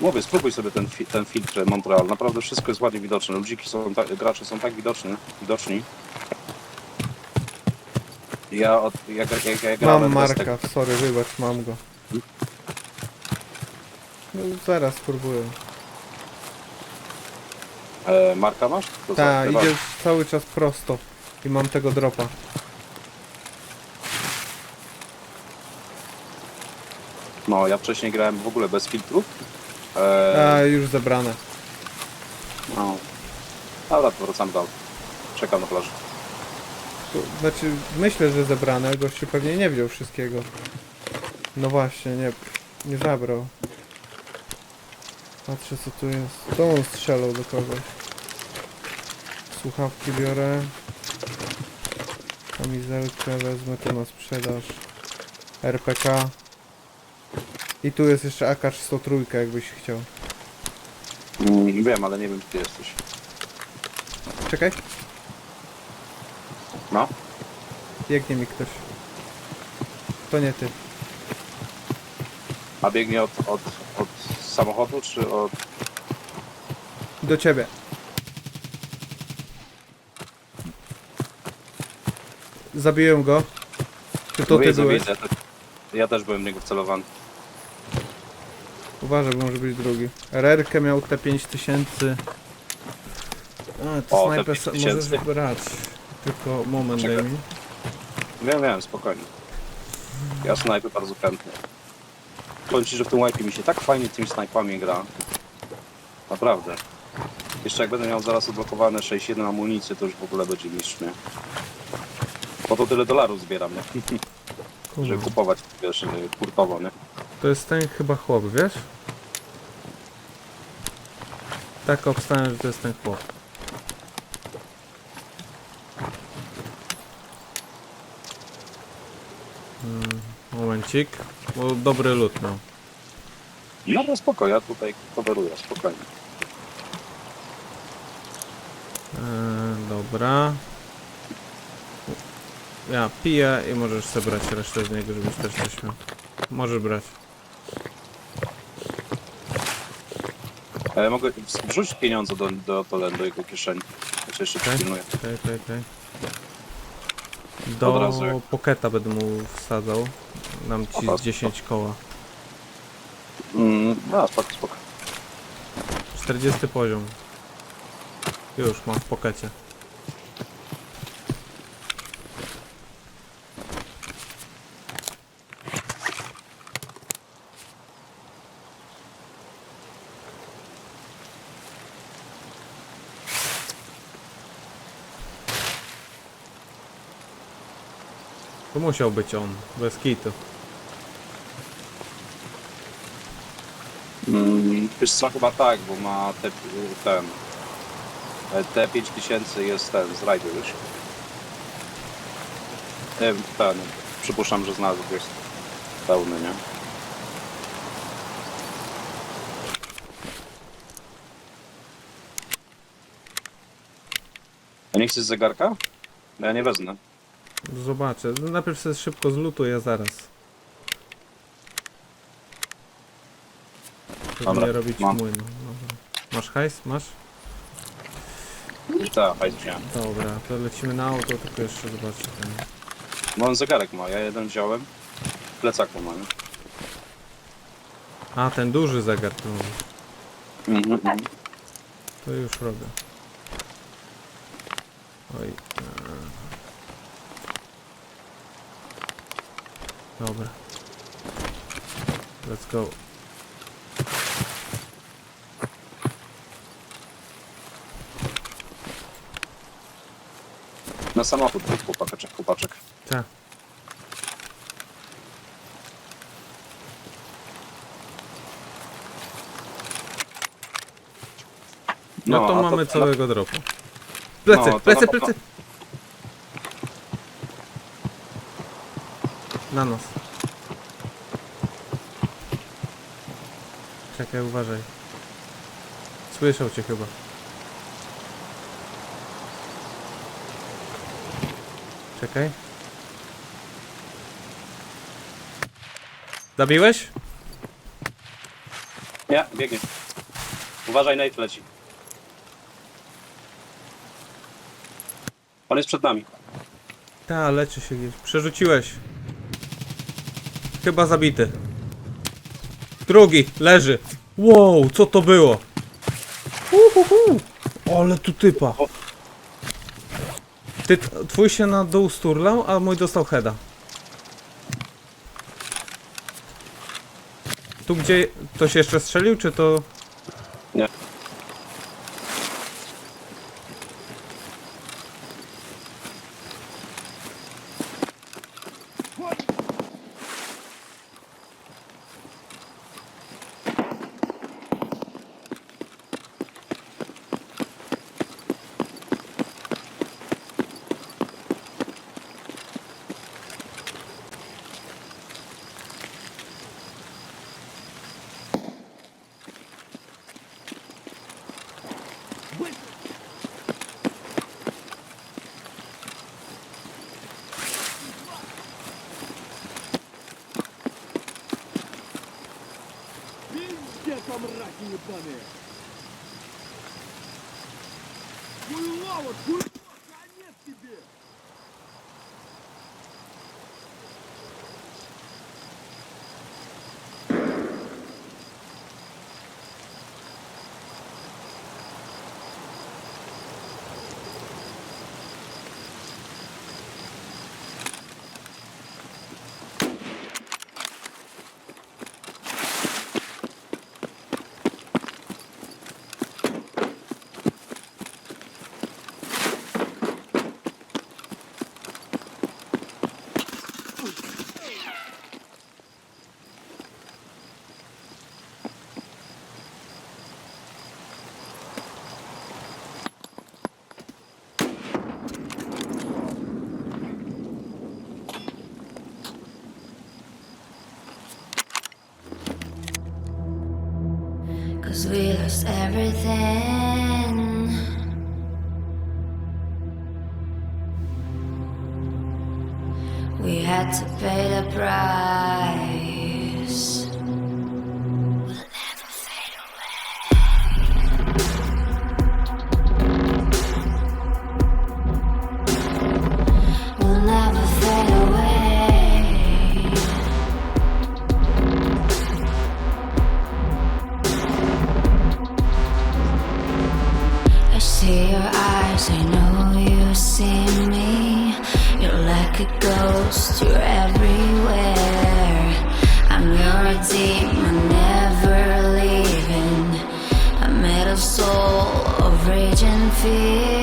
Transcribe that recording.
Mówię, spróbuj sobie ten, fi- ten filtr Montreal. Naprawdę wszystko jest ładnie widoczne. Ludziki są, ta, gracze są tak widoczni, widoczni. Ja, od, ja, ja, ja, ja grałem Mam bez Marka, tego- sorry, wybacz, mam go. No, zaraz spróbuję. E, Marka masz? To Tak, chyba- idziesz cały czas prosto. I mam tego dropa. No, ja wcześniej grałem w ogóle bez filtrów. E, A, już zebrane. no. Dobra, to wracam dalej. Czekam na plaży. Tu- Znaczy, myślę, że zebrane. Gościu pewnie nie wziął wszystkiego. No właśnie, nie, nie zabrał. Patrzę co tu jest. To on strzelał do kogoś. Słuchawki biorę. Kamizelkę wezmę tu na sprzedaż. RPK. I tu jest jeszcze AK-103, jakbyś chciał. Mm, wiem, ale nie wiem, gdzie jesteś. Czekaj, No? biegnie mi ktoś. To nie ty. A biegnie od, od, od samochodu, czy od... Do ciebie. Zabiłem go. Czy to ty Widzę, byłeś? widzę. Ja też byłem w niego wcelowany. Uważaj, bo może być drugi. RR-kę miał T5000. A, to O, snajper T5000. sa- możesz brać. Tylko moment Czekaj. daj mi. Wiem, wiem, spokojnie. Ja snajpy bardzo chętnie. Powiem ci, że w tym wipe mi się tak fajnie tymi snajpami gra. Naprawdę. Jeszcze jak będę miał zaraz odblokowane 6.1 amunicję, to już w ogóle będzie mistrz, nie? Po to tyle dolarów zbieram, nie? Żeby Kurwa. kupować, wiesz, hurtowo, nie? To jest ten chyba chłop, wiesz? Tak obstałem, że to jest ten chłop. Mm, momencik. Bo dobry lód miał. No to spoko, ja tutaj coveruję, spokojnie. Eee, dobra. Ja piję i możesz sobie brać resztę z niego, żebyś też coś miał. Możesz brać. Ale E, mogę wrzucić pieniądze do, do, do, do jego kieszeni. Ja cię jeszcze Okej. przypilnuję. Okej, okej, okej. Od Do jak- poketa będę mu wsadzał. Nam ci z 10 koła. Mm, no, spoko, spoko. 40 poziom. Już mam w pokecie. To musiał być on, bez kitu. Mm, wiesz co, chyba tak, bo ma te, ten... e, T5000 jest ten, z rajdu już. Wiem, ten, przypuszczam, że znalazł jest pełny, nie? A nie chcesz zegarka? Ja nie wezmę. Zobaczę. No Najpierw sobie szybko zlutuję zaraz. Żeby Dobra, nie robić mam. młynu. Dobra. Masz hajs? Masz? Tak, fajnie wziąłem. Dobra, to lecimy na auto, tylko jeszcze zobaczę ten. No on zegarek ma, ja jeden wziąłem. W plecaku mam. A, ten duży zegar. Mhm, mhm. To już robię. Oj. Dobra. Let's go. Na samochód był chłopaczek, chłopaczek. Tak. No, to a mamy to- całego dropu. Plecy, No, to plecy, na plecy! Na nos. Czekaj, uważaj. Słyszał cię chyba. Czekaj. Zabiłeś? Nie, biegnie. Uważaj, Nate leci. On jest przed nami. Ta, leczy się gdzieś. Przerzuciłeś. Chyba zabity. Drugi, leży. Wow, co to było? Uhuhu. Ale tu typa. Ty, twój się na dół sturlał, a mój dostał heada. Tu gdzie... Ktoś jeszcze strzelił, czy to... ебаные! Хуйло, вот хуйло, конец тебе! Everything. We had to pay the price. Fear.